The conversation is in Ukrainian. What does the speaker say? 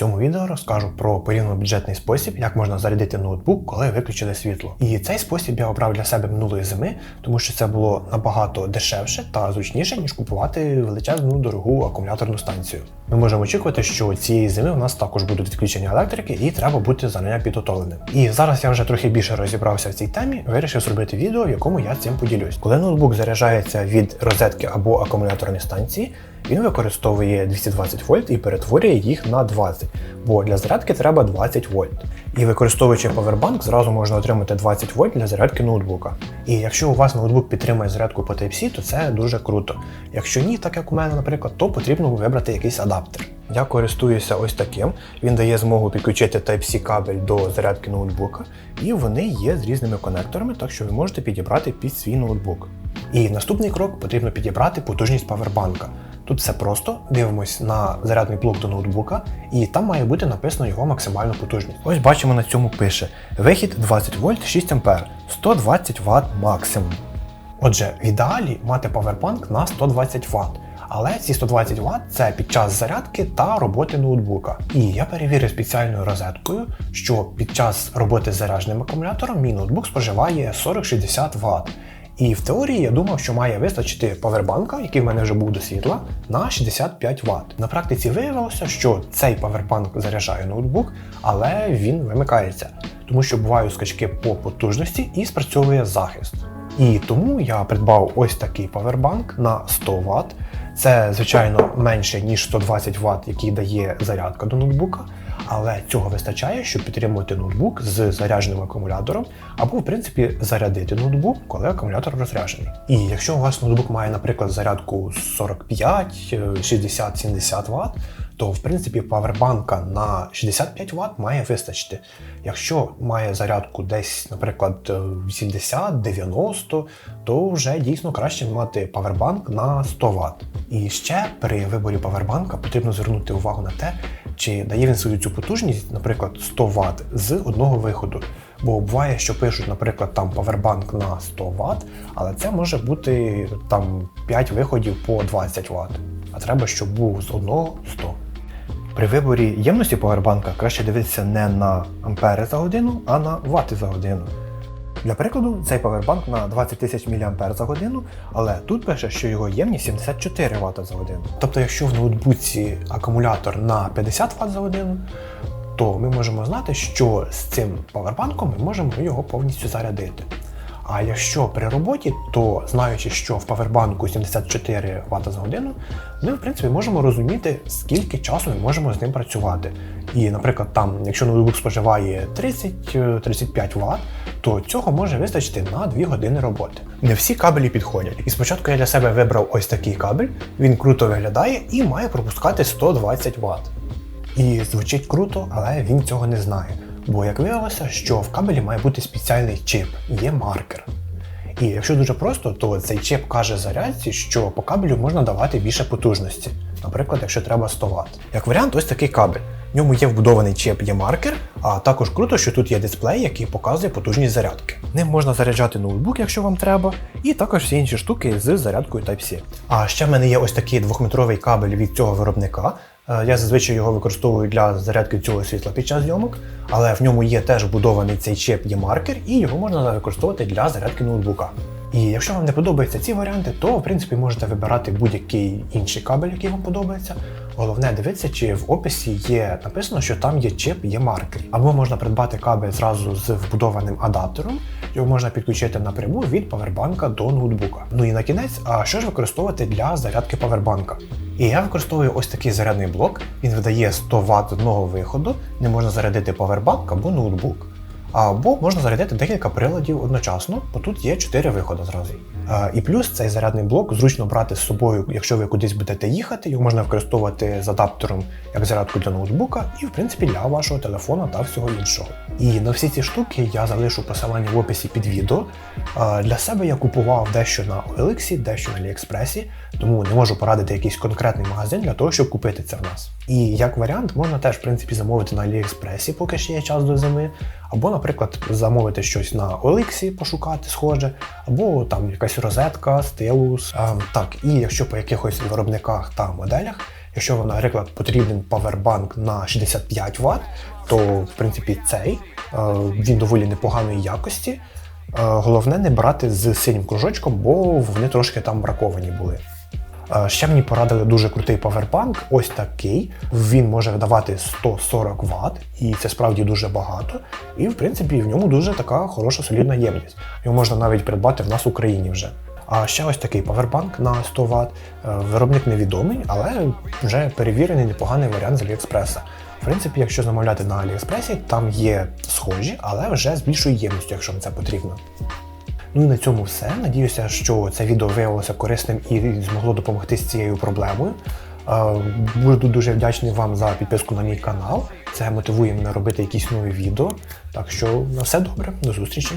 цьому відео розкажу про порівняно бюджетний спосіб, як можна зарядити ноутбук, коли виключили світло. І цей спосіб я обрав для себе минулої зими, тому що це було набагато дешевше та зручніше, ніж купувати величезну дорогу акумуляторну станцію. Ми можемо очікувати, що цієї зими у нас також будуть відключення електрики, і треба бути за нею підготовленим. І зараз я вже трохи більше розібрався в цій темі, вирішив зробити відео, в якому я цим поділюсь. Коли ноутбук заряджається від розетки або акумуляторної станції, він використовує 220 вольт і перетворює їх на 20, бо для зарядки треба 20 вольт. І використовуючи павербанк, зразу можна отримати 20 вольт для зарядки ноутбука. І якщо у вас ноутбук підтримує зарядку по Type-C, то це дуже круто. Якщо ні, так як у мене, наприклад, то потрібно вибрати якийсь адаптер. Я користуюся ось таким. Він дає змогу підключити Type-C кабель до зарядки ноутбука, і вони є з різними конекторами, так що ви можете підібрати під свій ноутбук. І наступний крок потрібно підібрати потужність павербанка. Тут все просто, дивимось на зарядний блок до ноутбука, і там має бути написано його максимальну потужність. Ось бачимо на цьому пише: вихід 20 вольт 6 А, 120 Вт максимум. Отже, в ідеалі мати павербанк на 120 Вт. Але ці 120 Вт це під час зарядки та роботи ноутбука. І я перевірив спеціальною розеткою, що під час роботи з зарядженим акумулятором мій ноутбук споживає 40-60 Вт. І в теорії я думав, що має вистачити павербанка, який в мене вже був до світла, на 65 Вт. На практиці виявилося, що цей павербанк заряджає ноутбук, але він вимикається, тому що бувають скачки по потужності і спрацьовує захист. І тому я придбав ось такий павербанк на 100 Вт. Це, звичайно, менше, ніж 120 Вт, який дає зарядка до ноутбука, але цього вистачає, щоб підтримувати ноутбук з зарядженим акумулятором, або, в принципі, зарядити ноутбук, коли акумулятор розряджений. І якщо у вас ноутбук має, наприклад, зарядку 45, 60, 70 Вт, то в принципі павербанка на 65 Вт має вистачити. Якщо має зарядку десь, наприклад, 80-90, то вже дійсно краще мати павербанк на 100 Вт. І ще при виборі павербанка потрібно звернути увагу на те, чи дає він свою цю потужність, наприклад, 100 Вт з одного виходу. Бо буває, що пишуть, наприклад, там павербанк на 100 Вт, але це може бути там 5 виходів по 20 Вт. А треба, щоб був з одного 100. При виборі ємності павербанка краще дивитися не на ампери за годину, а на вати за годину. Для прикладу, цей павербанк на 20 тисяч мА за годину, але тут пише, що його ємність 74 Вт за годину. Тобто, якщо в ноутбуці акумулятор на 50 Вт за годину, то ми можемо знати, що з цим павербанком ми можемо його повністю зарядити. А якщо при роботі, то знаючи, що в павербанку 74 Вт за годину, ми в принципі можемо розуміти, скільки часу ми можемо з ним працювати. І, наприклад, там, якщо ноутбук споживає 30-35 Вт, то цього може вистачити на 2 години роботи. Не всі кабелі підходять. І спочатку я для себе вибрав ось такий кабель, він круто виглядає і має пропускати 120 Вт. І звучить круто, але він цього не знає. Бо як виявилося, що в кабелі має бути спеціальний чип, є маркер. І якщо дуже просто, то цей чип каже зарядці, що по кабелю можна давати більше потужності, наприклад, якщо треба 100 Вт. Як варіант, ось такий кабель. В ньому є вбудований чип, є маркер, а також круто, що тут є дисплей, який показує потужність зарядки. Ним можна заряджати ноутбук, якщо вам треба, і також всі інші штуки з зарядкою Type-C. А ще в мене є ось такий двохметровий кабель від цього виробника. Я зазвичай його використовую для зарядки цього світла під час зйомок, але в ньому є теж вбудований цей чип, є маркер, і його можна використовувати для зарядки ноутбука. І якщо вам не подобаються ці варіанти, то в принципі можете вибирати будь-який інший кабель, який вам подобається. Головне дивитися, чи в описі є написано, що там є чип, є маркер. Або можна придбати кабель зразу з вбудованим адаптером, його можна підключити напряму від павербанка до ноутбука. Ну і на кінець, а що ж використовувати для зарядки павербанка? І я використовую ось такий зарядний блок, він видає 100 Вт одного виходу, не можна зарядити павербанк або ноутбук. Або можна зарядити декілька приладів одночасно, бо тут є 4 виходи зразу. І плюс цей зарядний блок зручно брати з собою, якщо ви кудись будете їхати, його можна використовувати з адаптером як зарядку для ноутбука, і в принципі для вашого телефона та всього іншого. І на всі ці штуки я залишу посилання в описі під відео. Для себе я купував дещо на OLX, дещо на AliExpress, тому не можу порадити якийсь конкретний магазин для того, щоб купити це в нас. І як варіант, можна теж в принципі замовити на AliExpress, поки ще є час до зими, або, наприклад, замовити щось на OLX, пошукати схоже, або там якась розетка, стилус. А, так, і якщо по якихось виробниках та моделях Якщо вам, наприклад, потрібен павербанк на 65 Вт, то в принципі цей він доволі непоганої якості. Головне не брати з синім кружочком, бо вони трошки там браковані були. Е, Ще мені порадили дуже крутий павербанк, ось такий. Він може видавати 140 Вт, і це справді дуже багато. І в принципі в ньому дуже така хороша солідна ємність. Його можна навіть придбати в нас в Україні вже. А ще ось такий павербанк на 100 Вт. Е, Виробник невідомий, але вже перевірений непоганий варіант з Аліекспреса. В принципі, якщо замовляти на Аліекспресі, там є схожі, але вже з більшою ємністю, якщо вам це потрібно. Ну і на цьому все. Надіюся, що це відео виявилося корисним і змогло допомогти з цією проблемою. Буду дуже вдячний вам за підписку на мій канал. Це мотивує мене робити якісь нові відео. Так що на все добре, до зустрічі.